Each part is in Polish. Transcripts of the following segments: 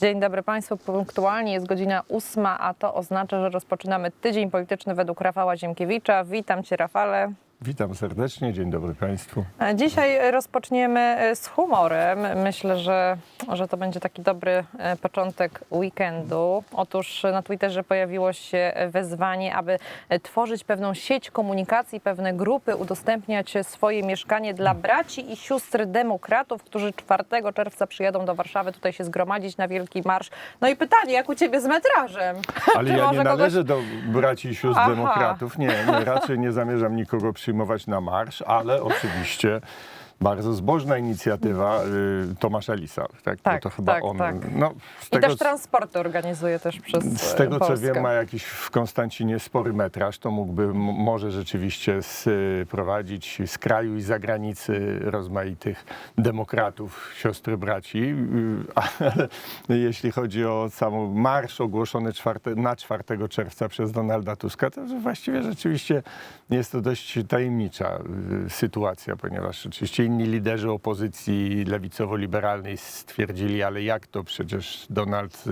Dzień dobry Państwu. Punktualnie jest godzina ósma, a to oznacza, że rozpoczynamy tydzień polityczny według Rafała Ziemkiewicza. Witam Cię, Rafale. Witam serdecznie, dzień dobry Państwu. Dzisiaj rozpoczniemy e, z humorem. Myślę, że, że to będzie taki dobry e, początek weekendu. Otóż na Twitterze pojawiło się wezwanie, aby e, tworzyć pewną sieć komunikacji, pewne grupy, udostępniać swoje mieszkanie dla braci i sióstr demokratów, którzy 4 czerwca przyjadą do Warszawy tutaj się zgromadzić na Wielki Marsz. No i pytanie, jak u Ciebie z metrażem? Ale ja nie kogoś- należę do braci i sióstr Aha. demokratów. Nie, nie, raczej nie zamierzam nikogo przyjmować na marsz, ale oczywiście bardzo zbożna inicjatywa y, Tomasza Lisa. Tak, Tak, Bo to chyba tak, on. tak. No, z I tego, też transporty organizuje też przez z tego co Polskę. wiem, ma jakiś w Konstancinie spory metraż, to mógłby może rzeczywiście sprowadzić z kraju i zagranicy rozmaitych demokratów, siostry braci. Y, Ale jeśli chodzi o sam marsz ogłoszony czwarte, na 4 czerwca przez Donalda Tuska, to właściwie rzeczywiście jest to dość tajemnicza y, sytuacja, ponieważ oczywiście inni liderzy opozycji lewicowo-liberalnej stwierdzili, ale jak to przecież Donald,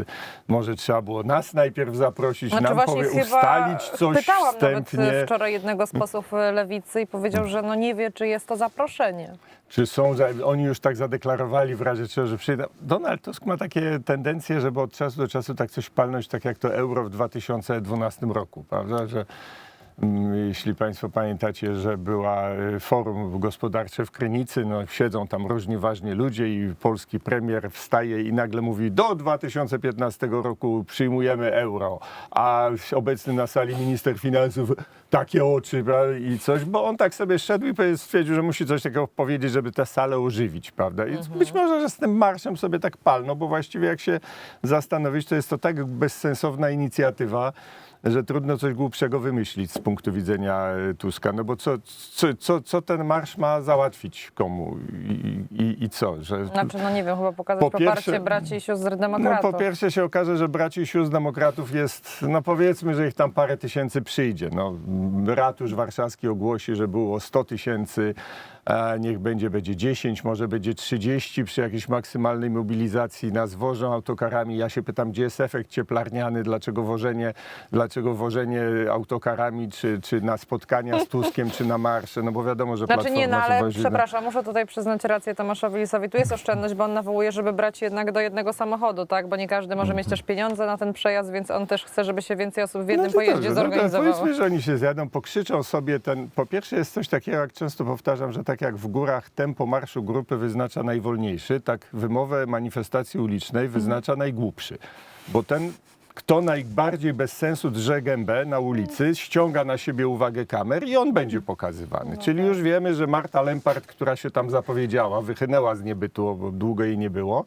może trzeba było nas najpierw zaprosić, Znaczy nam powie, ustalić coś pytałam wstępnie. nawet e, wczoraj jednego z posłów e, lewicy i powiedział, że no nie wie, czy jest to zaproszenie. Czy są, oni już tak zadeklarowali w razie czego, że przyjdą. Donald Tusk ma takie tendencje, żeby od czasu do czasu tak coś palnąć, tak jak to euro w 2012 roku, prawda, że jeśli Państwo pamiętacie, że była y, forum gospodarcze w Krynicy, no siedzą tam różni ważni ludzie i polski premier wstaje i nagle mówi do 2015 roku przyjmujemy euro, a obecny na sali minister finansów takie oczy prawda, i coś, bo on tak sobie szedł i stwierdził, że musi coś takiego powiedzieć, żeby tę salę ożywić, prawda? I być może, że z tym marszem sobie tak palno, bo właściwie jak się zastanowić, to jest to tak bezsensowna inicjatywa, że trudno coś głupszego wymyślić z punktu widzenia e, Tuska. No bo co, co, co, co ten marsz ma załatwić komu i, i, i co? Że Znaczy, no nie wiem, chyba pokazać Po poparcie pierwsze- braci i sióstr no, demokratów. po pierwsze się okaże, że braci i sióstr demokratów jest, no powiedzmy, że ich tam parę tysięcy przyjdzie. No, ratusz warszawski ogłosi, że było 100 tysięcy, a niech będzie, będzie 10, może będzie 30 przy jakiejś maksymalnej mobilizacji. Nas wożą autokarami. Ja się pytam, gdzie jest efekt cieplarniany, dlaczego wożenie, dlaczego wożenie autokarami, czy, czy na spotkania z Tuskiem, czy na marsze, no bo wiadomo, że Znaczy nie, no ale zawozi- przepraszam, muszę tutaj przyznać rację Tomaszowi Lisowi. Tu jest oszczędność, bo on nawołuje, żeby brać jednak do jednego samochodu, tak? Bo nie każdy może mieć też pieniądze na ten przejazd, więc on też chce, żeby się więcej osób w jednym No to pojeździe dobrze, no to zorganizowało. Powiedzmy, że oni się zjadą, pokrzyczą sobie ten. Po pierwsze jest coś takiego, jak często powtarzam, że tak jak w górach tempo marszu grupy wyznacza najwolniejszy, tak wymowę manifestacji ulicznej wyznacza najgłupszy. Bo ten, kto najbardziej bez sensu drze gębę na ulicy, ściąga na siebie uwagę kamer i on będzie pokazywany. Czyli już wiemy, że Marta Lempart, która się tam zapowiedziała, wychynęła z niebytu, bo długo jej nie było,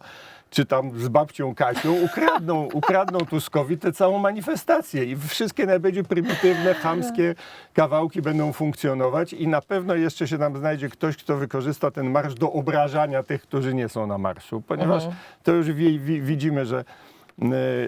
czy tam z babcią Kasią ukradną, ukradną Tuskowi tę całą manifestację. I wszystkie najbardziej prymitywne, chamskie kawałki będą funkcjonować i na pewno jeszcze się tam znajdzie ktoś, kto wykorzysta ten marsz do obrażania tych, którzy nie są na marszu, ponieważ to już wi, wi, widzimy, że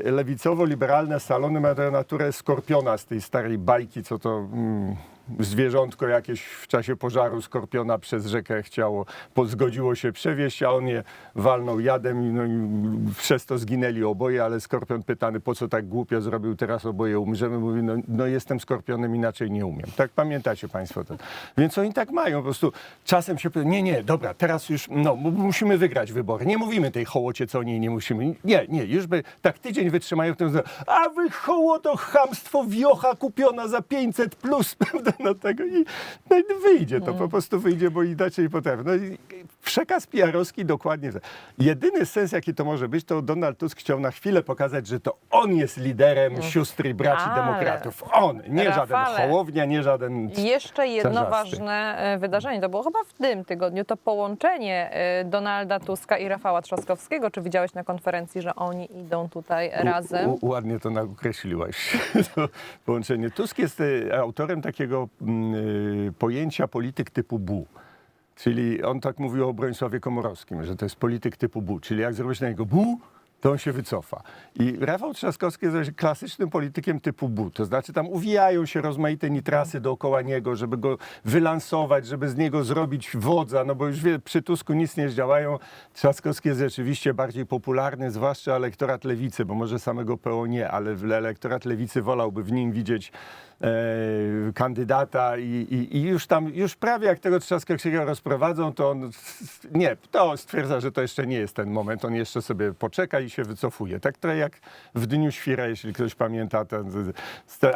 lewicowo-liberalne salony mają naturę skorpiona z tej starej bajki, co to mm, zwierzątko jakieś w czasie pożaru skorpiona przez rzekę chciało, po, zgodziło się przewieźć, a on je walnął jadem i, no, i przez to zginęli oboje, ale skorpion pytany, po co tak głupio zrobił, teraz oboje umrzemy, mówi, no, no jestem skorpionem, inaczej nie umiem. Tak pamiętacie Państwo to. Więc oni tak mają, po prostu czasem się pytają, nie, nie, dobra, teraz już, no, mu- musimy wygrać wybory. Nie mówimy tej hołocie, co o niej nie musimy. Nie, nie, już by tak tydzień wytrzymają, to a wy hołoto, chamstwo, wiocha kupiona za 500 plus, prawda, no tego i, no i wyjdzie to, po prostu wyjdzie, bo inaczej potrafi. No i przekaz PR-owski dokładnie. Jedyny sens, jaki to może być, to Donald Tusk chciał na chwilę pokazać, że to on jest liderem sióstr i braci Ale- demokratów. On, nie żaden Rafale, Hołownia, nie żaden... Jeszcze jedno Czarzasty. ważne e, wydarzenie, to było chyba w tym tygodniu, to połączenie e, Donalda Tuska i Rafała Trzaskowskiego. Czy widziałeś na konferencji, że oni idą tutaj razem? U, u, ładnie to nakreśliłaś. to połączenie. Tusk jest y, autorem takiego mm, pojęcia polityk typu bu. Czyli on tak mówił o Bronisławie Komorowskim, że to jest polityk typu bu. Czyli jak zrobić na niego bu, to on się wycofa. I Rafał Trzaskowski jest klasycznym politykiem typu but. To znaczy tam uwijają się rozmaite nitrasy dookoła niego, żeby go wylansować, żeby z niego zrobić wodza, no bo już wie, przy Tusku nic nie zdziałają. Trzaskowski jest rzeczywiście bardziej popularny, zwłaszcza elektorat lewicy, bo może samego PO nie, ale elektorat lewicy wolałby w nim widzieć kandydata i, i, i już tam, już prawie jak tego Trzaskowskiego rozprowadzą, to on, nie, to stwierdza, że to jeszcze nie jest ten moment, on jeszcze sobie poczeka i się wycofuje. Tak trochę jak w Dniu Świra, jeśli ktoś pamięta, ten,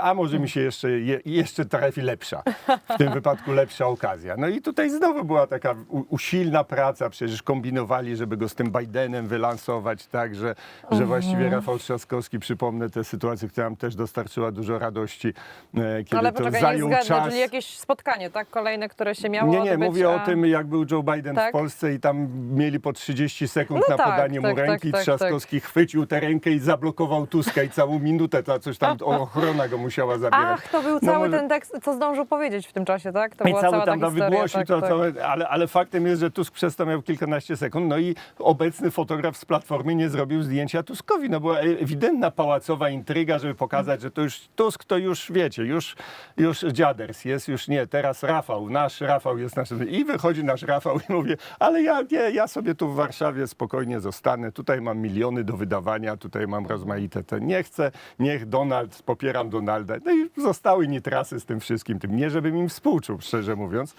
a może mi się jeszcze, je, jeszcze trafi lepsza, w tym wypadku lepsza okazja. No i tutaj znowu była taka usilna praca, przecież kombinowali, żeby go z tym Bidenem wylansować, tak, że, że właściwie Rafał Trzaskowski, przypomnę tę sytuację, która nam też dostarczyła dużo radości, e, kiedy Ale to poczekaj, nie zajął zgadnę, czas. czyli jakieś spotkanie, tak? Kolejne, które się miało Nie, nie, odbyć, mówię a... o tym, jak był Joe Biden Tak? w Polsce i tam mieli po 30 sekund No na tak, podanie mu tak, tak, ręki. tak, Trzaskowski chwycił tę rękę i zablokował Tuska i całą minutę ta coś tam ochrona go musiała zabierać. Ach, to był No cały może- ten tekst, co zdążył powiedzieć w tym czasie, tak? To I była cały cała tam ta historia. tak, to, tak. całe, ale, ale faktem jest, że Tusk przez to miał kilkanaście sekund, no i obecny fotograf z Platformy nie zrobił zdjęcia Tuskowi. No była ewidentna pałacowa intryga, żeby pokazać, że to już Tusk to już, wiecie, już, już dziaders jest, już nie, teraz Rafał, nasz Rafał jest naszym. I wychodzi nasz Rafał i mówi, ale ja, nie, ja sobie tu w Warszawie spokojnie zostanę, tutaj mam miliony do wydawania, tutaj mam rozmaite te, nie chcę, niech Donald, popieram Donalda. No i zostały nitrasy z tym wszystkim, tym nie, żebym im współczuł, szczerze mówiąc.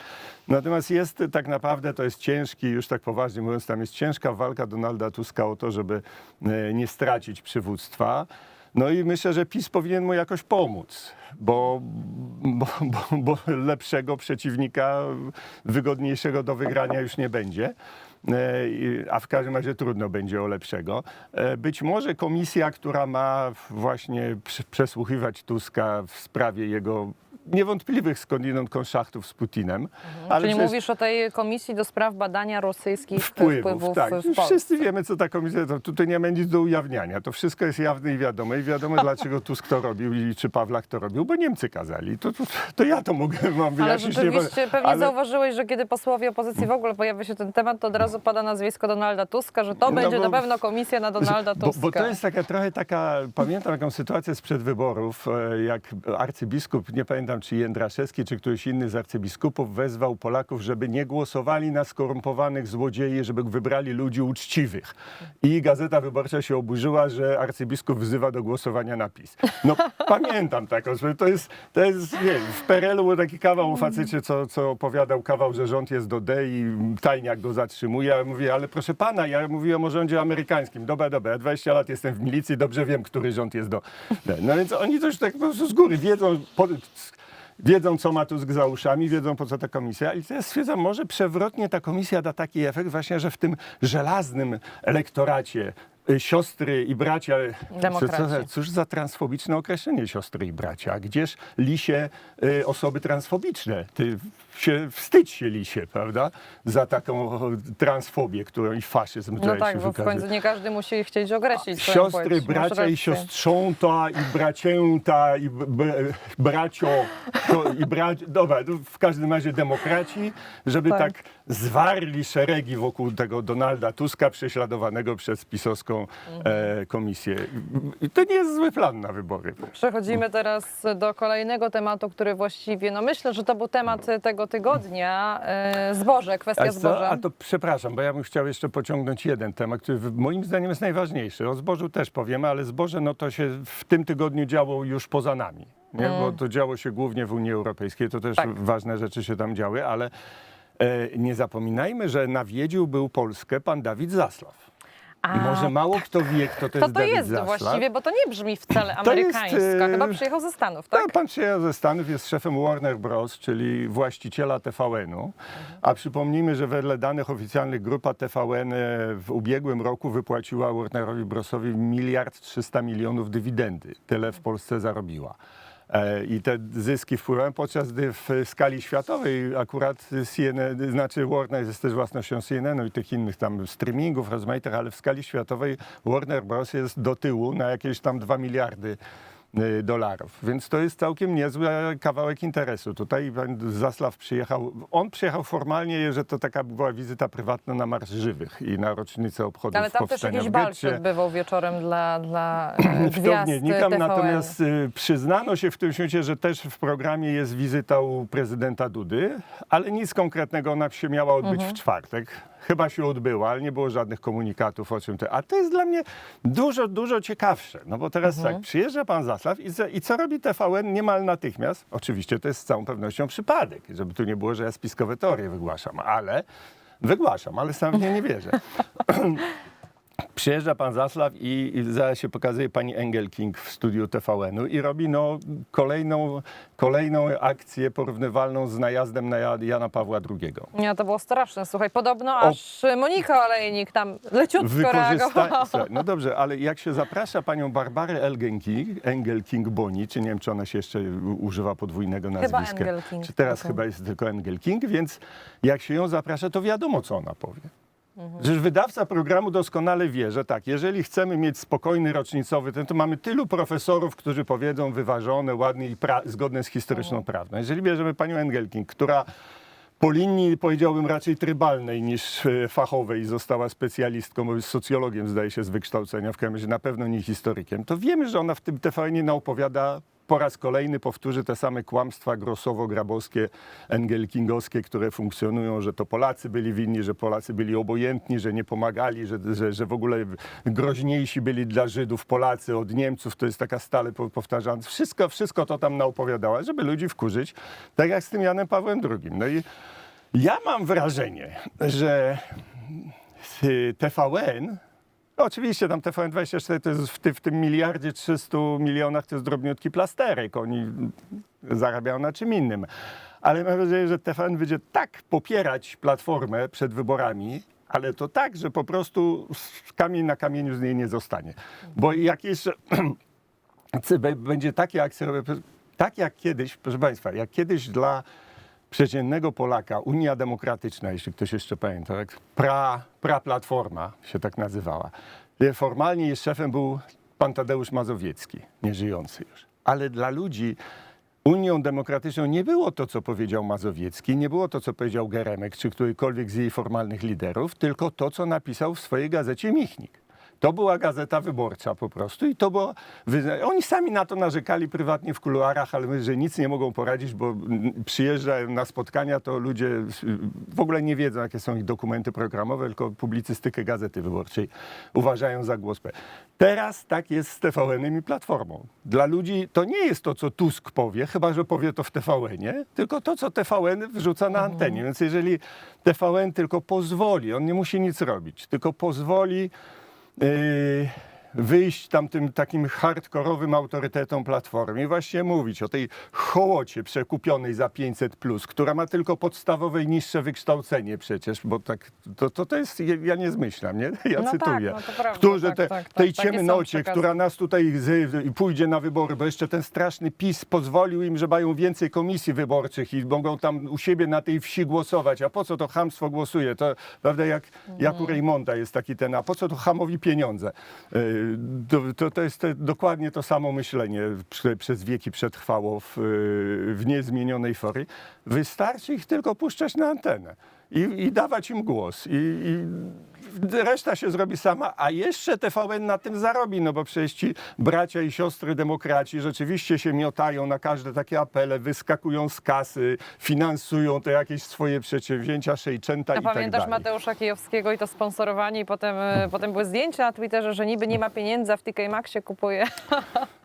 Natomiast jest tak naprawdę, to jest ciężki, już tak poważnie mówiąc, tam jest ciężka walka Donalda Tuska o to, żeby e, nie stracić przywództwa. No i myślę, że PiS powinien mu jakoś pomóc, bo, bo, bo, bo lepszego przeciwnika, wygodniejszego do wygrania już nie będzie. E, A w każdym razie trudno będzie o lepszego. E, Być może komisja, która ma właśnie przesłuchiwać Tuska w sprawie jego niewątpliwych skądinąd konszachtów z Putinem. Ale Czyli przecież- mówisz o tej komisji do spraw badania rosyjskich wpływów. wpływów, tak. w Polsce. Wszyscy wiemy, co ta komisja, to tutaj nie ma nic do ujawniania. To wszystko jest jawne i wiadome. I wiadomo, dlaczego Tusk to robił i czy Pawlak to robił, bo Niemcy kazali. To, to, to ja to mogę wam Ale wyjaśnić. nie rzeczywiście ma- pewnie ale- zauważyłeś, że kiedy posłowie opozycji w ogóle pojawia się ten temat, to od razu pada nazwisko Donalda Tuska, że to No będzie bo- na pewno komisja na Donalda Bo, Tuska. bo to jest taka trochę taka, pamiętam taką sytuację sprzed wyborów, e, jak arcybiskup, nie pamiętam czy Jędraszewski, czy któryś inny z arcybiskupów wezwał Polaków, żeby nie głosowali na skorumpowanych złodziei, żeby wybrali ludzi uczciwych. I Gazeta Wyborcza się oburzyła, że arcybiskup wzywa do głosowania na PiS. No pamiętam taką, że to jest, to jest nie, w PRL-u był taki kawał o facecie, co, co opowiadał kawał, że rząd jest do D i tajniak go zatrzymuje. Ja mówię, ale proszę pana, ja mówiłem o rządzie amerykańskim. Dobra, dobra, ja 20 lat jestem w milicji, dobrze wiem, który rząd jest do D. No więc oni coś tak po prostu z góry wiedzą, po, wiedzą, co ma Tusk za uszami, wiedzą, po co ta komisja. I ja stwierdzam, może przewrotnie ta komisja da taki efekt właśnie, że w tym żelaznym elektoracie y, siostry i bracia. Demokraci. Co, co, cóż za transfobiczne określenie siostry i bracia. Gdzież lisie y, osoby transfobiczne? Ty się, wstydź się lisie, prawda? Za taką transfobię, którą i faszyzm No tutaj tak, się bo w wykazuje. końcu nie każdy musi chcieć określić swoją Siostry, płeć. Masz bracia i rację. siostrząta i bracięta i b- b- bracio to, i bra... Dobra, no w każdym razie demokraci, żeby Tak. tak. Zwarli szeregi wokół tego Donalda Tuska prześladowanego przez pisowską e, komisję. I to nie jest zły plan na wybory. Przechodzimy teraz do kolejnego tematu, który właściwie, no myślę, że to był temat tego tygodnia. e, Zboże, kwestia co? zboża. A to przepraszam, bo ja bym chciał jeszcze pociągnąć jeden temat, który w- moim zdaniem jest najważniejszy. O zbożu też powiemy, ale zboże no to się w tym tygodniu działo już poza nami. Nie? Bo to działo się głównie w Unii Europejskiej, to też Tak. ważne rzeczy się tam działy, ale nie zapominajmy, że nawiedził był Polskę pan Dawid Zaslaw. A, Może mało kto wie, kto to Kto jest to Dawid jest właściwie, bo to nie brzmi wcale To jest, amerykańsko. e, Chyba przyjechał ze Stanów, tak? Tak, pan przyjechał ze Stanów, jest szefem Warner Bros., czyli właściciela TVN-u. A przypomnijmy, że wedle danych oficjalnych grupa TVN w ubiegłym roku wypłaciła Warnerowi Brosowi miliard 300 milionów dywidendy. Tyle w Polsce zarobiła. E, I te zyski wpływają, podczas gdy w skali światowej akurat CNN, znaczy Warner jest też własnością CNN-u i tych innych tam streamingów rozmaitych, ale w skali światowej Warner Bros. jest do tyłu na jakieś tam 2 miliardy dolarów. Więc to jest całkiem niezły kawałek interesu. Tutaj pan Zasław przyjechał, on przyjechał formalnie, że to taka była wizyta prywatna na Marsz Żywych i na rocznicę obchodów Ale tam też jakiś bal odbywał wieczorem dla, dla e, gwiazd TVN. natomiast y, przyznano się w tym świecie, że też w programie jest wizyta u prezydenta Dudy, ale nic konkretnego, ona się miała odbyć Mhm. w czwartek. Chyba się odbyła, ale nie było żadnych komunikatów o czym to. A to jest dla mnie dużo, dużo ciekawsze. No bo teraz Mhm. tak, przyjeżdża pan Zasław i, co- i co robi TVN niemal natychmiast? Oczywiście to jest z całą pewnością przypadek, żeby tu nie było, że ja spiskowe teorie wygłaszam, ale wygłaszam, ale sam w nie nie wierzę. Przyjeżdża pan Zasław i, i zaraz się pokazuje pani Engelking w studiu TVN-u i robi no, kolejną, kolejną akcję porównywalną z najazdem na Ja- Jana Pawła II. Nie, to było straszne. Słuchaj, podobno aż Monika Olejnik tam leciutko reagowała. Słuchaj, No dobrze, ale jak się zaprasza panią Barbarę Engelking, Engelking Boni, czy nie wiem, czy ona się jeszcze używa podwójnego Chyba nazwiska, Engelking, czy teraz tylko. chyba jest tylko Engelking, więc jak się ją zaprasza, to wiadomo, co ona powie. Mhm. Przecież wydawca programu doskonale wie, że tak, jeżeli chcemy mieć spokojny rocznicowy, ten, to mamy tylu profesorów, którzy powiedzą wyważone, ładnie i zgodne z historyczną Mhm. prawdą. Jeżeli bierzemy panią Engelking, która po linii powiedziałbym raczej trybalnej niż e, fachowej została specjalistką, bo jest socjologiem zdaje się z wykształcenia, w każdym razie na pewno nie historykiem, to wiemy, że ona w tym TVN-ie naopowiada po raz kolejny powtórzy te same kłamstwa grosowo-grabowskie, engelkingowskie, które funkcjonują, że to Polacy byli winni, że Polacy byli obojętni, że nie pomagali, że, że, że w ogóle groźniejsi byli dla Żydów Polacy od Niemców. To jest taka stale po- powtarzane. Wszystko, wszystko to tam naopowiadała, żeby ludzi wkurzyć, tak jak z tym Janem Pawłem II. No i ja mam wrażenie, że y, TVN, oczywiście tam TVN24 to jest w, ty, w tym miliardzie 300 milionach to jest drobniutki plasterek, oni zarabiają na czym innym. Ale mam wrażenie, że TVN będzie tak popierać Platformę przed wyborami, ale to tak, że po prostu kamień na kamieniu z niej nie zostanie. Bo jak jeszcze będzie takie akcje, tak jak kiedyś, proszę Państwa, jak kiedyś dla przeciętnego Polaka Unia Demokratyczna, jeśli ktoś jeszcze pamięta, tak, pra, pra-platforma się tak nazywała. gdzie Formalnie jej szefem był pan Tadeusz Mazowiecki, nieżyjący już. Ale dla ludzi Unią Demokratyczną nie było to, co powiedział Mazowiecki, nie było to, co powiedział Geremek, czy którykolwiek z jej formalnych liderów, tylko to, co napisał w swojej gazecie Michnik. To była gazeta wyborcza po prostu i to było. Oni sami na to narzekali prywatnie w kuluarach, ale my, że nic nie mogą poradzić, bo przyjeżdżają na spotkania, to ludzie w ogóle nie wiedzą, jakie są ich dokumenty programowe, tylko publicystykę gazety wyborczej uważają za głos. Teraz tak jest z TVN-em i Platformą. Dla ludzi to nie jest to, co Tusk powie, chyba że powie to w TVN-ie, tylko to, co TVN wrzuca na antenie. Więc jeżeli TVN tylko pozwoli, on nie musi nic robić, tylko pozwoli yy, wyjść tam tym takim hardkorowym autorytetom Platformy i właśnie mówić o tej hołocie przekupionej za 500, plus, która ma tylko podstawowe i niższe wykształcenie przecież, bo tak, to, to, to jest, ja- nie zmyślam, nie? Ja No tak, cytuję. no to prawda, Którzy tak, te, tak, tak. tej ciemnocie, która nas tutaj z, pójdzie na wybory, bo jeszcze ten straszny PiS pozwolił im, że mają więcej komisji wyborczych i mogą tam u siebie na tej wsi głosować. A po co to hamstwo głosuje? To prawda, jak, jak Mhm. u Reymonda jest taki ten, a po co to hamowi pieniądze? Yy, To, to, jest te, dokładnie to samo myślenie prze, przez wieki przetrwało w, w niezmienionej formie. Wystarczy ich tylko puszczać na antenę i, i dawać im głos. I, i reszta się zrobi sama, a jeszcze TVN na tym zarobi, no bo przecież ci bracia i siostry demokraci rzeczywiście się miotają na każde takie apele, wyskakują z kasy, finansują te jakieś swoje przedsięwzięcia, szejczęta i tak pamiętasz dalej. Mateusza Kijowskiego i to sponsorowanie i potem, e, potem były zdjęcia na Twitterze, że niby nie ma pieniędzy, a w TK Maxie kupuje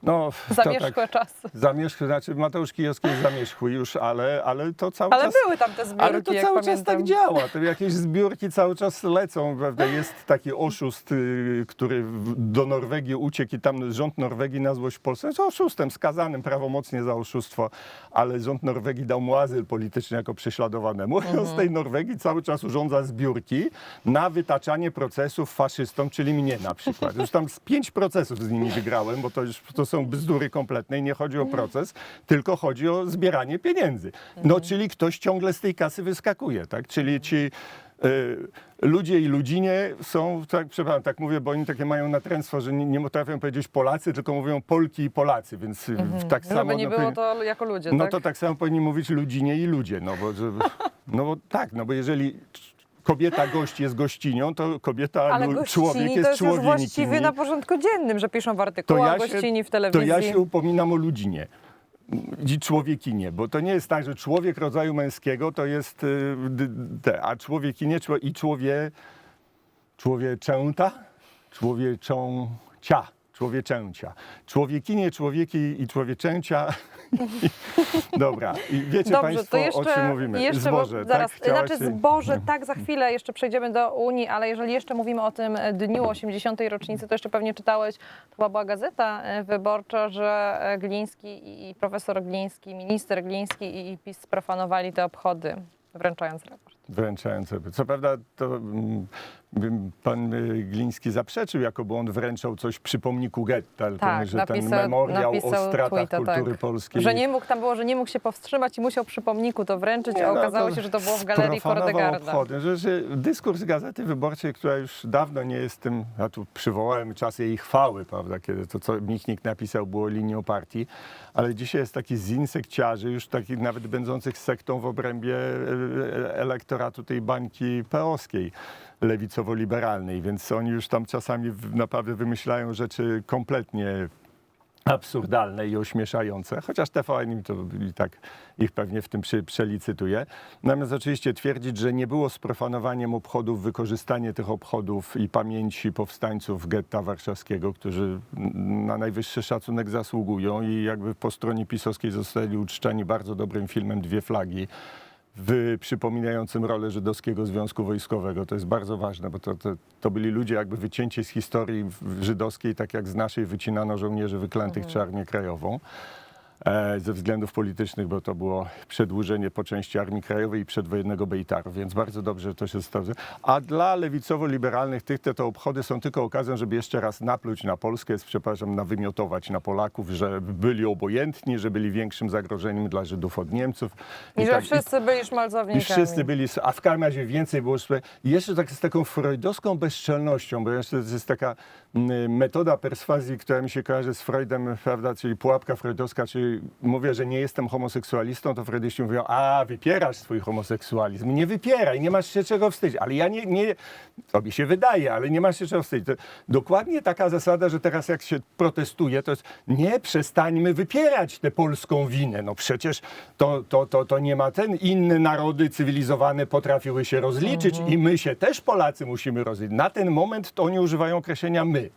No, zamierzchłe tak, czasy. zamierzchły, znaczy Mateusz Kijowski jest zamierzchły już, ale, ale to cały Ale czas... były tam te zbiórki, Ale to cały pamiętam. czas tak działa. To jakieś zbiórki cały czas lecą. Prawda? Jest taki oszust, y, który do Norwegii uciekł i tam rząd Norwegii na złość Polsce jest oszustem, skazanym prawomocnie za oszustwo, ale rząd Norwegii dał mu azyl polityczny jako prześladowanemu. Mhm. Z tej Norwegii cały czas urządza zbiórki na wytaczanie procesów faszystom, czyli mnie na przykład. Już tam z pięć procesów z nimi wygrałem, bo to już to są bzdury kompletne i nie chodzi o proces, tylko chodzi o zbieranie pieniędzy. No, czyli ktoś ciągle z tej kasy wyskakuje, tak? Czyli ci y, ludzie i ludzinie są, tak, przepraszam, tak mówię, bo oni takie mają natręctwo, że nie, nie potrafią powiedzieć Polacy, tylko mówią Polki i Polacy, więc y, tak samo... Żeby nie no, było to jako ludzie, no tak? to tak samo powinni mówić ludzinie i ludzie, no bo, żeby, no bo tak, no bo jeżeli kobieta gość jest gościnią, to kobieta, Ale gościni człowiek to jest jest już człowiekiem. właściwie na porządku dziennym, że piszą w to artykułach ja, się, gościni w to telewizji. ja się upominam o ludzinie. I człowiekinie, bo to nie jest tak, że człowiek rodzaju męskiego to jest y, te, a człowiekinie czło- i człowie, człowieczęta, człowieczącia, człowieczęcia. Człowiekinie, człowieki i człowieczęcia. Dobra, i wiecie Dobrze, Państwo, jeszcze, o czym mówimy. jeszcze Zboże, bo, zaraz, tak? Chciałaś znaczy zboże, tak, za chwilę jeszcze przejdziemy do Unii, ale jeżeli jeszcze mówimy o tym dniu 80. rocznicy, to jeszcze pewnie czytałeś, to chyba była gazeta e, wyborcza, że e, Gliński i, profesor Gliński, minister Gliński i, PiS sprofanowali te obchody, wręczając raport. Wręczające. Co prawda to mm, bym pan y, Gliński zaprzeczył, jakoby on wręczał coś przy pomniku getta, tylko Tak, że ten napisał- memoriał o stratach tweeta, kultury tak. polskiej. Że nie mógł, tam było, że nie mógł się powstrzymać i musiał przy pomniku to wręczyć, Nie, a no, okazało się, że to było w galerii Kordegarda. obchody, że, że dyskurs Gazety Wyborczej, która już dawno nie jest tym, ja tu przywołałem czas jej chwały, prawda, kiedy to, co Michnik napisał, było linią partii, ale dzisiaj jest taki zin sekciarzy, już takich nawet będących sektą w obrębie e, elektoratu tej bańki peowskiej lewicowo-liberalnej, więc oni już tam czasami naprawdę wymyślają rzeczy kompletnie absurdalne i ośmieszające, chociaż TVN im to i tak ich pewnie w tym przelicytuje. Natomiast oczywiście twierdzić, że nie było sprofanowaniem obchodów, wykorzystanie tych obchodów i pamięci powstańców getta warszawskiego, którzy na najwyższy szacunek zasługują i jakby po stronie pisowskiej zostali uczczeni bardzo dobrym filmem Dwie Flagi, w, przypominającym rolę Żydowskiego Związku Wojskowego. To jest bardzo ważne, bo to, to, to byli ludzie jakby wycięci z historii żydowskiej, tak jak z naszej wycinano żołnierzy wyklętych czy Armię Krajową. E, ze względów politycznych, bo to było przedłużenie po części Armii Krajowej i przedwojennego Bejtaru, więc bardzo dobrze że to się stało. A dla lewicowo-liberalnych tych te to obchody są tylko okazją, żeby jeszcze raz napluć na Polskę, jest, przepraszam, nawymiotować na Polaków, że byli obojętni, że byli większym zagrożeniem dla Żydów od Niemców. I że tak- wszyscy byli szmalcownikami. i wszyscy byli, a w każdym razie więcej było. I jeszcze tak z taką freudowską bezczelnością, bo jeszcze to jest taka mm, metoda perswazji, która mi się kojarzy z Freudem, prawda, czyli pułapka freudowska, czyli mówię, że nie jestem homoseksualistą, to freudyści mówią, a wypierasz swój homoseksualizm. Nie wypieraj, nie masz się czego wstydzić. Ale ja nie, nie tobie się wydaje, ale nie masz się czego wstydzić. To dokładnie taka zasada, że teraz jak się protestuje, to jest nie przestańmy wypierać tę polską winę. No przecież to, to, to, to nie ma ten. Inne narody cywilizowane potrafiły się rozliczyć i my się też Polacy musimy rozliczyć. Na ten moment to oni używają określenia my.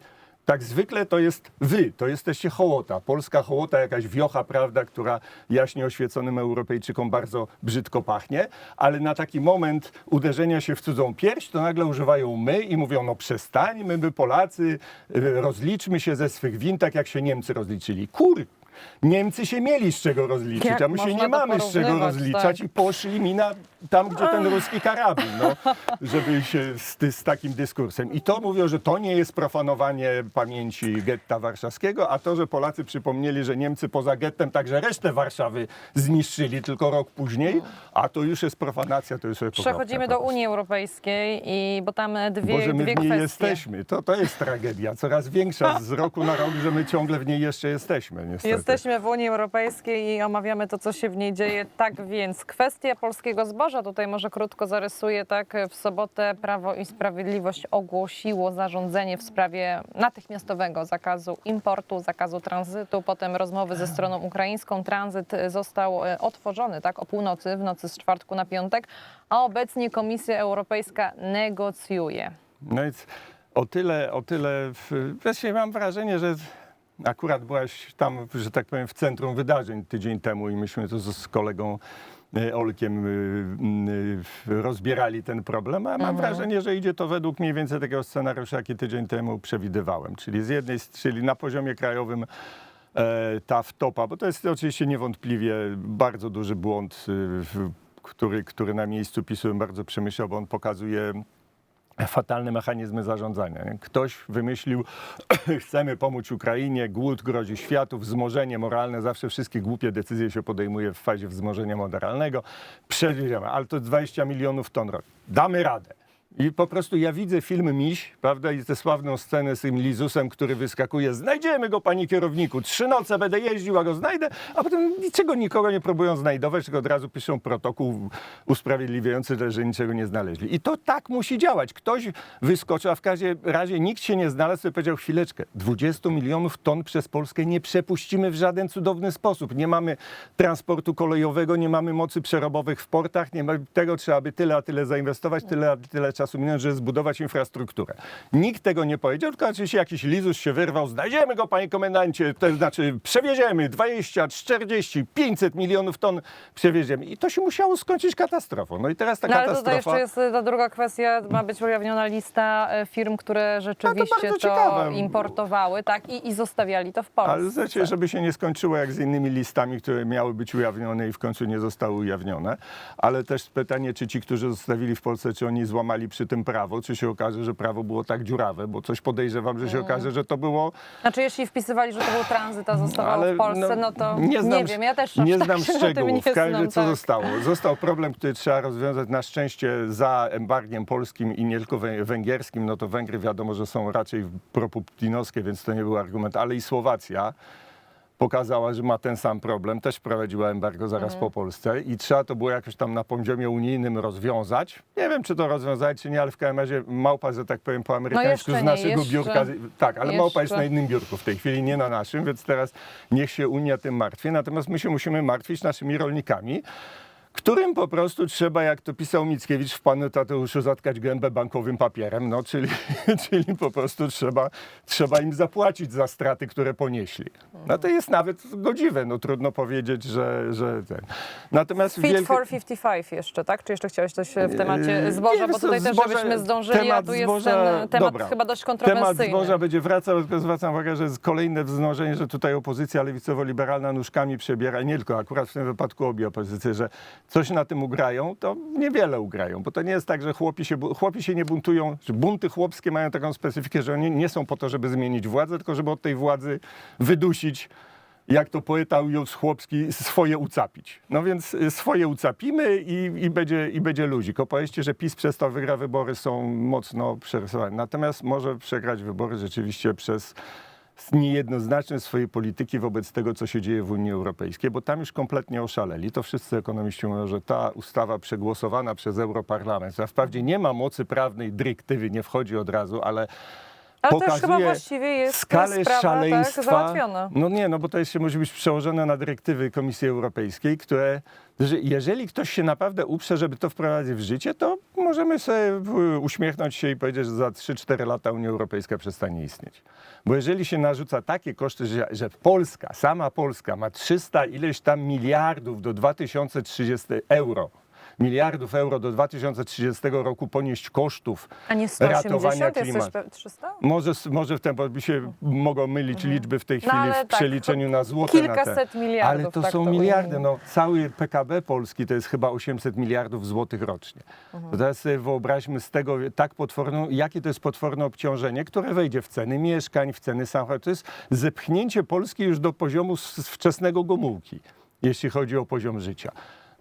Tak zwykle to jest wy, to jesteście hołota. Polska hołota, jakaś wiocha, prawda, która jaśnie oświeconym Europejczykom bardzo brzydko pachnie, ale na taki moment uderzenia się w cudzą pierś, to nagle używają my i mówią, no przestańmy, my Polacy, y, rozliczmy się ze swych win, tak jak się Niemcy rozliczyli. Kur! Niemcy się mieli z czego rozliczyć, Jak a my się można nie to mamy z czego porównywać, rozliczać tak. i poszli mi na tam, gdzie ten ruski karabin, no, żeby się z, ty- z takim dyskursem. I to mówią, że to nie jest profanowanie pamięci getta warszawskiego, a to, że Polacy przypomnieli, że Niemcy poza gettem także resztę Warszawy zniszczyli tylko rok później, a to już jest profanacja, to już sobie Przechodzimy do Unii Europejskiej, i, bo tam dwie, Bo że my dwie w niej kwestie. jesteśmy, to, to jest tragedia, coraz większa z roku na rok, że my ciągle w niej jeszcze jesteśmy, niestety. Jesteśmy w Unii Europejskiej i omawiamy to, co się w niej dzieje. Tak więc kwestia polskiego zboża, tutaj może krótko zarysuję, tak w sobotę Prawo i Sprawiedliwość ogłosiło zarządzenie w sprawie natychmiastowego zakazu importu, zakazu tranzytu, potem rozmowy ze stroną ukraińską. Tranzyt został e, otworzony tak o północy, w nocy z czwartku na piątek, a obecnie Komisja Europejska negocjuje. No więc o tyle, o tyle, w- właściwie mam wrażenie, że akurat byłaś tam, że tak powiem, w centrum wydarzeń tydzień temu i myśmy tu z z kolegą e, Olkiem y, y, rozbierali ten problem, a mam wrażenie, że idzie to według mniej więcej takiego scenariusza, jaki tydzień temu przewidywałem. Czyli z jednej, czyli na poziomie krajowym e, ta wtopa, bo to jest oczywiście niewątpliwie bardzo duży błąd, y, który, który na miejscu PiSu bardzo przemyślał, bo on pokazuje fatalne mechanizmy zarządzania. Ktoś wymyślił, chcemy pomóc Ukrainie, głód grozi światu, wzmożenie moralne, zawsze wszystkie głupie decyzje się podejmuje w fazie wzmożenia moralnego. Przeżyjemy, ale to 20 milionów ton rocznie. Damy radę. I po prostu ja widzę film Miś, prawda, i tę sławną scenę z tym Lizusem, który wyskakuje, znajdziemy go, panie kierowniku, trzy noce będę jeździł, a go znajdę, a potem niczego nikogo nie próbują znajdować, tylko od razu piszą protokół usprawiedliwiający, że, niczego nie znaleźli. I to tak musi działać. Ktoś wyskoczył, a w każdym razie nikt się nie znalazł i powiedział, chwileczkę, 20 milionów ton przez Polskę nie przepuścimy w żaden cudowny sposób. Nie mamy transportu kolejowego, nie mamy mocy przerobowych w portach, nie ma tego, trzeba by tyle, a tyle zainwestować, tyle, a tyle czasu minąć, żeby zbudować infrastrukturę. Nikt tego nie powiedział, tylko oczywiście jakiś lizus się wyrwał, znajdziemy go, panie komendancie, to znaczy przewieziemy 20, 40, 500 milionów ton przewieziemy. I to się musiało skończyć katastrofą. No i teraz ta No, ale tutaj katastrofa... jeszcze jest ta druga kwestia, ma być ujawniona lista e, firm, które rzeczywiście bardzo to, ciekawe. importowały, tak, i, i zostawiali to w Polsce. Ale znaczy, żeby się nie skończyło jak z innymi listami, które miały być ujawnione i w końcu nie zostały ujawnione. Ale też pytanie, czy ci, którzy zostawili w Polsce, czy oni złamali przy tym prawo, czy się okaże, że prawo było tak dziurawe, bo coś podejrzewam, że się Mm. okaże, że to było Znaczy, jeśli wpisywali, że to był tranzyt, a zostawało Ale w Polsce, no, to nie, znam, wiem, ja też nie aż znam tak szczegółów. nie znam, co tak. zostało? Został problem, który trzeba rozwiązać na szczęście za embargiem polskim i nie tylko wę- węgierskim. No to Węgry wiadomo, że są raczej proputinowskie, więc to nie był argument, ale i Słowacja pokazała, że ma ten sam problem, też prowadziła embargo zaraz Mhm. po Polsce i trzeba to było jakoś tam na poziomie unijnym rozwiązać. Nie wiem, czy to rozwiązać, czy nie, ale w każdym razie małpa, że tak powiem po amerykańsku No jeszcze z nie, naszego jeszcze- biurka. Tak, ale małpa jest jeszcze. na innym biurku w tej chwili, nie na naszym, więc teraz niech się Unia tym martwi. Natomiast my się musimy martwić naszymi rolnikami, którym po prostu trzeba, jak to pisał Mickiewicz w Panu Tadeuszu, zatkać gębę bankowym papierem, no, czyli, czyli po prostu trzeba, trzeba im zapłacić za straty, które ponieśli. No to jest nawet godziwe, no trudno powiedzieć, że, że ten. Natomiast Fit wielkie- for 55 jeszcze, tak? Czy jeszcze chciałeś coś w temacie Yy, zboża? nie, bo tutaj też, zboże- żebyśmy zdążyli, a temat tu jest zboża- ten temat dobra. chyba dość Temat kontrowersyjny. zboża będzie wracał, tylko zwracam uwagę, że jest kolejne wznożenie, że tutaj opozycja lewicowo-liberalna nóżkami przebiera, nie tylko, akurat w tym wypadku obie opozycje, że coś na tym ugrają, to niewiele ugrają, bo to nie jest tak, że chłopi się, chłopi się nie buntują, że bunty chłopskie mają taką specyfikę, że oni nie są po to, żeby zmienić władzę, tylko żeby od tej władzy wydusić jak to poeta Józef Chłopski, swoje ucapić. No więc y, swoje ucapimy i, i, będzie, i będzie luzik. Opowieści, że PiS przez to wygra wybory są mocno przerysowane. Natomiast może przegrać wybory rzeczywiście przez niejednoznaczność swojej polityki wobec tego, co się dzieje w Unii Europejskiej, bo tam już kompletnie oszaleli. To wszyscy ekonomiści mówią, że ta ustawa przegłosowana przez Europarlament, która wprawdzie nie ma mocy prawnej, dyrektywy nie wchodzi od razu, ale Ale to już chyba pokazuje właściwie jest skalę sprawa szaleństwa. tak, załatwiona. No nie, no bo to jeszcze musi być przełożone na dyrektywy Komisji Europejskiej, które, że jeżeli ktoś się naprawdę uprze, żeby to wprowadzić w życie, to możemy sobie uśmiechnąć się i powiedzieć, że za 3-4 lata Unia Europejska przestanie istnieć. Bo jeżeli się narzuca takie koszty, że, że Polska, sama Polska ma 300 ileś tam miliardów do 2030 euro, miliardów euro do 2030 roku ponieść kosztów A nie ratowania 180, jesteś klimatu. pe- 300? Może, może w ten, bo mi się mogą mylić liczby w tej chwili Mhm. ale w tak, przeliczeniu na złote. na kilkaset te. miliardów, Ale to tak są to miliardy. ujmijmy. No, cały PKB Polski to jest chyba 800 miliardów złotych rocznie. Mhm. To teraz sobie wyobraźmy z tego tak potworną, jakie to jest potworne obciążenie, które wejdzie w ceny mieszkań, w ceny samochodów. To jest zepchnięcie Polski już do poziomu wczesnego Gomułki, jeśli chodzi o poziom życia.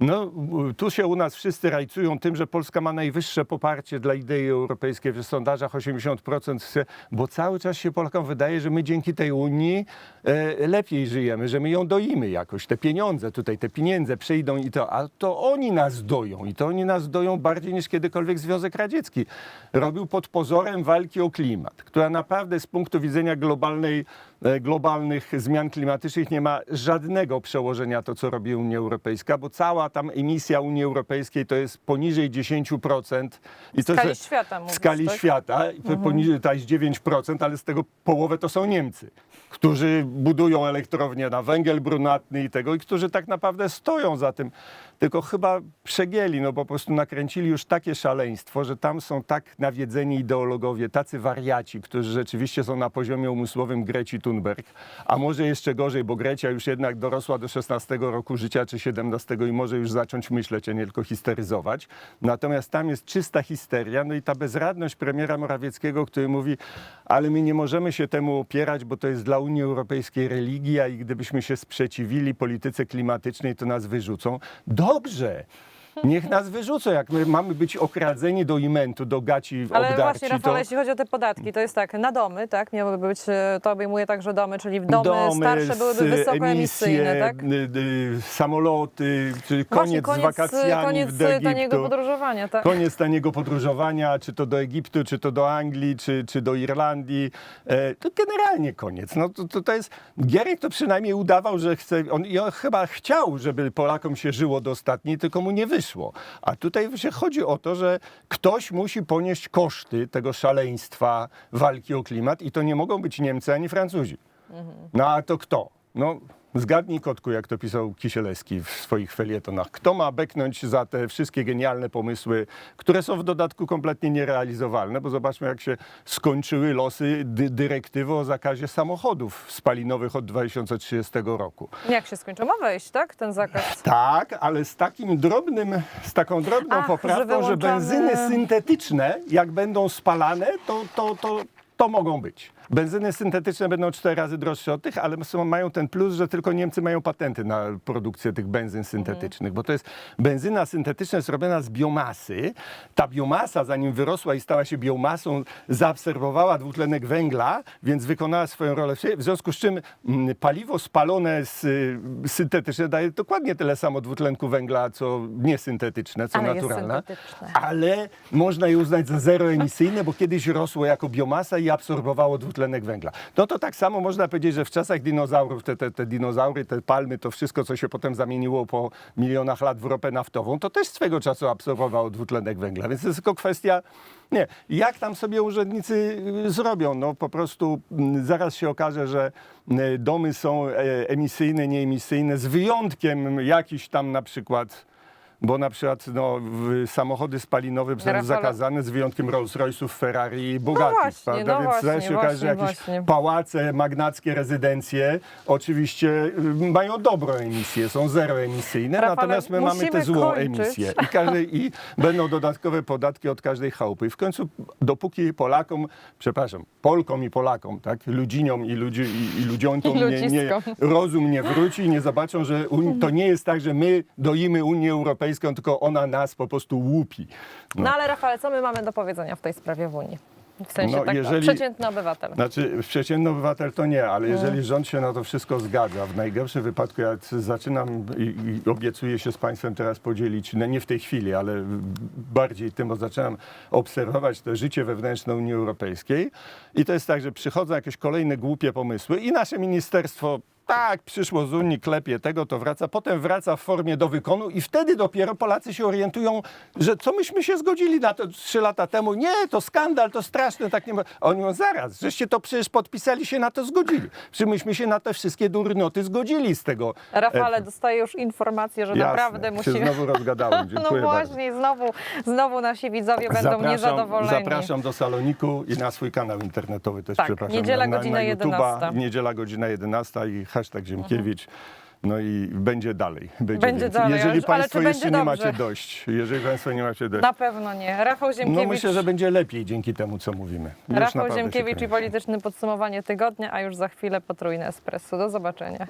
No, tu się u nas wszyscy rajcują tym, że Polska ma najwyższe poparcie dla idei europejskiej w sondażach 80%, chce- bo cały czas się Polakom wydaje, że my dzięki tej Unii e, lepiej żyjemy, że my ją doimy jakoś. Te pieniądze tutaj, te pieniądze przyjdą i to, a to oni nas doją i to oni nas doją bardziej niż kiedykolwiek Związek Radziecki. Robił pod pozorem walki o klimat, która naprawdę z punktu widzenia globalnej globalnych zmian klimatycznych nie ma żadnego przełożenia to, co robi Unia Europejska, bo cała tam emisja Unii Europejskiej to jest poniżej 10%. I W to skali świata w skali tak? świata, poniżej to jest 9%, ale z tego połowę to są Niemcy, którzy budują elektrownie na węgiel brunatny i tego, i którzy tak naprawdę stoją za tym. Tylko chyba przegięli, no bo po prostu nakręcili już takie szaleństwo, że tam są tak nawiedzeni ideologowie, tacy wariaci, którzy rzeczywiście są na poziomie umysłowym Greci Thunberg, a może jeszcze gorzej, bo Grecia już jednak dorosła do 16 roku życia czy 17 i może już zacząć myśleć, a nie tylko histeryzować. Natomiast tam jest czysta histeria, no i ta bezradność premiera Morawieckiego, który mówi, ale my nie możemy się temu opierać, bo to jest dla Unii Europejskiej religia i gdybyśmy się sprzeciwili polityce klimatycznej, to nas wyrzucą. Dobrze, Niech nas wyrzucą, jak my mamy być okradzeni do imentu, do gaci Ale obdarci, właśnie, Rafał, to jeśli chodzi o te podatki, to jest tak, na domy, tak, miałoby być, e, to obejmuje także domy, czyli w domy, starsze byłyby s- wysokoemisyjne, emisje, tak? y, y, samoloty, czy Właśnie, koniec, z wakacjami koniec do Egiptu. taniego podróżowania, tak? Koniec taniego podróżowania, czy to do Egiptu, czy to do Anglii, czy, czy do Irlandii. E, to generalnie koniec. No, to, to, to jest, Gierek to przynajmniej udawał, że chce, on, i on chyba chciał, żeby Polakom się żyło do ostatniej, tylko mu nie wyszło. A tutaj się chodzi o to, że ktoś musi ponieść koszty tego szaleństwa walki o klimat i to nie mogą być Niemcy ani Francuzi. No a to kto? No zgadnij kotku, jak to pisał Kisielewski w swoich felietonach. Kto ma beknąć za te wszystkie genialne pomysły, które są w dodatku kompletnie nierealizowalne, bo zobaczmy jak się skończyły losy dy dyrektywy o zakazie samochodów spalinowych od 2030 roku. Jak się skończy? Ma wejść, tak, ten zakaz? Tak, ale z takim drobnym, z taką drobną Ach, że poprawką, że, wyłączamy- benzyny syntetyczne, jak będą spalane, to, to, to, to mogą być. Benzyny syntetyczne będą cztery razy droższe od tych, ale są, mają ten plus, że tylko Niemcy mają patenty na produkcję tych benzyn syntetycznych, bo to jest benzyna syntetyczna jest robiona z biomasy. Ta biomasa, zanim wyrosła i stała się biomasą, zaabsorbowała dwutlenek węgla, więc wykonała swoją rolę. w związku z czym mm, paliwo spalone z y, syntetyczne daje dokładnie tyle samo dwutlenku węgla, co niesyntetyczne, co Ale naturalne. Ale można je uznać za zeroemisyjne, bo kiedyś rosło jako biomasa i absorbowało dwutlenek węgla. No to tak samo można powiedzieć, że w czasach dinozaurów, te, te, te dinozaury, te palmy, to wszystko, co się potem zamieniło po milionach lat w ropę naftową, to też swego czasu absorbowało dwutlenek węgla. Więc to jest tylko kwestia, nie, jak tam sobie urzędnicy y, zrobią. No po prostu mm, zaraz się okaże, że y, domy są e, emisyjne, nieemisyjne, z wyjątkiem jakiś tam na przykład bo na przykład no, w- samochody spalinowe są Rafale- zakazane z wyjątkiem Rolls-Royce'ów, Ferrari i Bugatti. właśnie, prawda? no Więc właśnie, zaraz się okaże, że właśnie, jakieś właśnie. pałace, magnackie rezydencje oczywiście y, mają dobrą emisję, są zeroemisyjne, Rafale, natomiast my mamy musimy te złą kończyć. emisję. I, każdy, I będą dodatkowe podatki od każdej chałupy. I w końcu, dopóki Polakom, przepraszam, Polkom i Polakom, tak, ludziniom i, ludzi, i, i ludziątom I nie, nie, ludziskom. rozum nie wróci i nie zobaczą, że Uni- to nie jest tak, że my doimy Unię Europejską, tylko ona nas po prostu łupi. No ale Rafale, co my mamy do powiedzenia w tej sprawie w Unii? W sensie No, tak, jeżeli- przeciętny obywatel. Znaczy, przeciętny obywatel to nie, ale No. jeżeli rząd się na to wszystko zgadza, w najgorszym wypadku ja zaczynam i, i obiecuję się z Państwem teraz podzielić, no nie w tej chwili, ale bardziej tym, bo zaczynam obserwować to życie wewnętrzne Unii Europejskiej i to jest tak, że przychodzą jakieś kolejne głupie pomysły i nasze ministerstwo tak, przyszło z Unii, klepie tego, to wraca, potem wraca w formie do wykonu i wtedy dopiero Polacy się orientują, że co myśmy się zgodzili na to trzy lata temu. Nie, to skandal, to straszne, tak nie ma. Oni mówią, zaraz, żeście to przecież podpisali, się na to zgodzili. Czy myśmy się na te wszystkie durnoty zgodzili z tego. Rafale, e, dostaję już informację, że jasne. naprawdę Się musimy... znowu rozgadałem, No dziękuję bardzo. właśnie, znowu, znowu nasi widzowie będą niezadowoleni. zapraszam do Saloniku i na swój kanał internetowy też Tak, przepraszam. niedziela na, godzina na, na YouTube'a, 11. Niedziela godzina 11 i hashtag Ziemkiewicz. No i będzie dalej. Będzie, Będzie więcej. dalej, Jeżeli ale Państwo czy jeszcze nie dobrze? macie dość, jeżeli Państwo nie macie dość, Na pewno nie. Rafał Ziemkiewicz, no myślę, że będzie lepiej dzięki temu, co mówimy. Już Rafał naprawdę się Ziemkiewicz i kręci. polityczne podsumowanie tygodnia, a już za chwilę potrójne espresso. Do zobaczenia.